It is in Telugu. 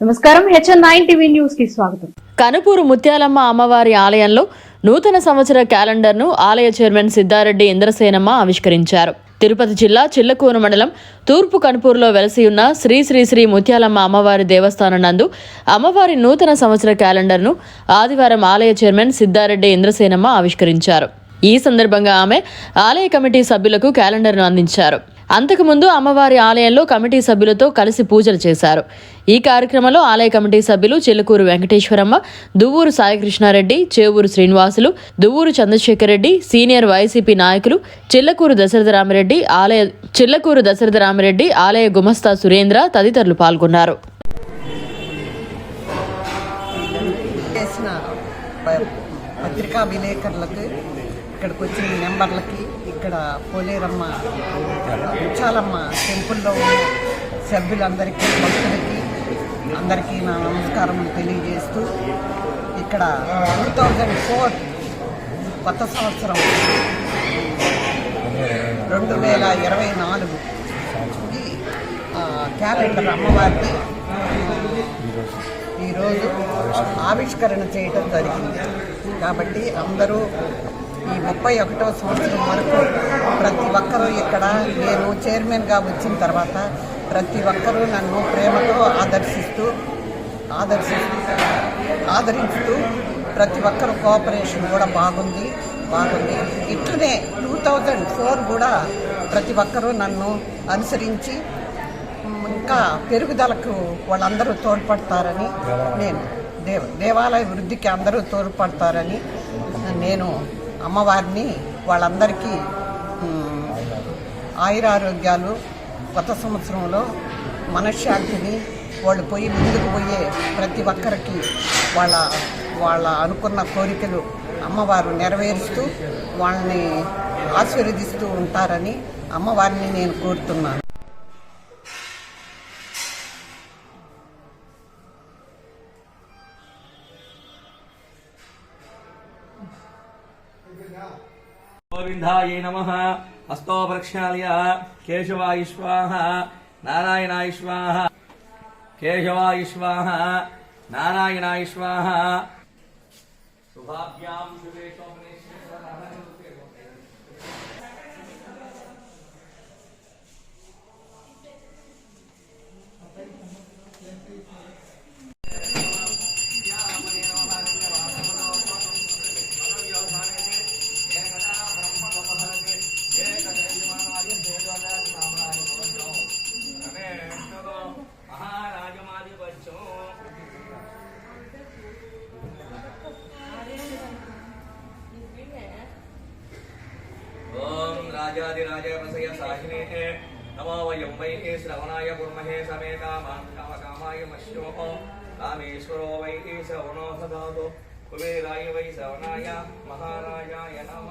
నమస్కారం. హెచ్ఎన్ నైన్ టీవీ న్యూస్కి స్వాగతం. కనుపూరు ముత్యాలమ్మ అమ్మవారి ఆలయంలో నూతన సంవత్సర క్యాలెండర్ను ఆలయ చైర్మన్ సిద్ధారెడ్డి ఇంద్రసేనమ్మ ఆవిష్కరించారు. తిరుపతి జిల్లా చిల్లకూరు మండలం తూర్పు కనుపూరులో వెలసి ఉన్న శ్రీ శ్రీ శ్రీ ముత్యాలమ్మ అమ్మవారి దేవస్థానం నందు అమ్మవారి నూతన సంవత్సర క్యాలెండర్ను ఆదివారం ఆలయ చైర్మన్ సిద్ధారెడ్డి ఇంద్రసేనమ్మ ఆవిష్కరించారు. ఈ సందర్భంగా ఆమె ఆలయ కమిటీ సభ్యులకు క్యాలెండర్ను అందించారు. అంతకుముందు అమ్మవారి ఆలయంలో కమిటీ సభ్యులతో కలిసి పూజలు చేశారు. ఈ కార్యక్రమంలో ఆలయ కమిటీ సభ్యులు చిల్లకూరు వెంకటేశ్వరమ్మ దువ్వూరు సాయికృష్ణారెడ్డి చేవూరు శ్రీనివాసులు దువ్వూరు చంద్రశేఖర్ రెడ్డి సీనియర్ వైసీపీ నాయకులు చిల్లకూరు దశరథ రామిరెడ్డి ఆలయ చిల్లకూరు దశరథ రామిరెడ్డి ఆలయ గుమస్తా సురేంద్ర తదితరులు పాల్గొన్నారు. పత్రికా విలేకరులకు ఇక్కడికి వచ్చిన మెంబర్లకి ఇక్కడ పోలేరమ్మ ఉచ్చాలమ్మ టెంపుల్లో ఉన్న సభ్యులందరికీ భక్తులకి అందరికీ నా నమస్కారం తెలియజేస్తూ ఇక్కడ టూ థౌజండ్ ఫోర్ కొత్త సంవత్సరం రెండు వేల ఇరవై నాలుగు క్యాలెండర్ అమ్మవారిని ఈరోజు ఆవిష్కరణ చేయటం జరిగింది. కాబట్టి అందరూ ఈ ముప్పై ఒకటో సంవత్సరం వరకు ప్రతి ఒక్కరూ ఇక్కడ నేను చైర్మన్గా వచ్చిన తర్వాత ప్రతి ఒక్కరూ నన్ను ప్రేమతో ఆదర్శిస్తూ ఆదర్శిస్తూ ఆదరిస్తూ ప్రతి ఒక్కరు కోఆపరేషన్ కూడా బాగుంది బాగుంది. ఇట్లనే టూ థౌజండ్ ఫోర్ కూడా ప్రతి ఒక్కరూ నన్ను అనుసరించి ఇంకా పెరుగుదలకు వాళ్ళందరూ తోడ్పడతారని నేను దేవ దేవాలయ వృద్ధికి అందరూ తోడ్పడతారని నేను అమ్మవారిని వాళ్ళందరికీ ఆయురారోగ్యాలు కొత్త సంవత్సరంలో మనశ్శాంతిని వాళ్ళు పోయి ముందుకు పోయే ప్రతి ఒక్కరికి వాళ్ళ వాళ్ళ అనుకున్న కోరికలు అమ్మవారు నెరవేరుస్తూ వాళ్ళని ఆశీర్వదిస్తూ ఉంటారని అమ్మవారిని నేను కోరుతున్నాను. गोविन्दायै नमः। हस्तोप्रक्षाल्य। केशवाय स्वाहा नारायणाय स्वाहा केशवाय स्वाहा नारायणाय शुभाभ्यां शुभे ఓం రాజాదిరాజ సాహినే నమో వయం వై శ్రవణాయ గుర్మహే సమే కామాన్ కామాయ మశ్యో రామేశ్వరో వై శ్రవణో సదాతు కుబేరాయ వై శ్రవణాయ మహారాజాయ నమ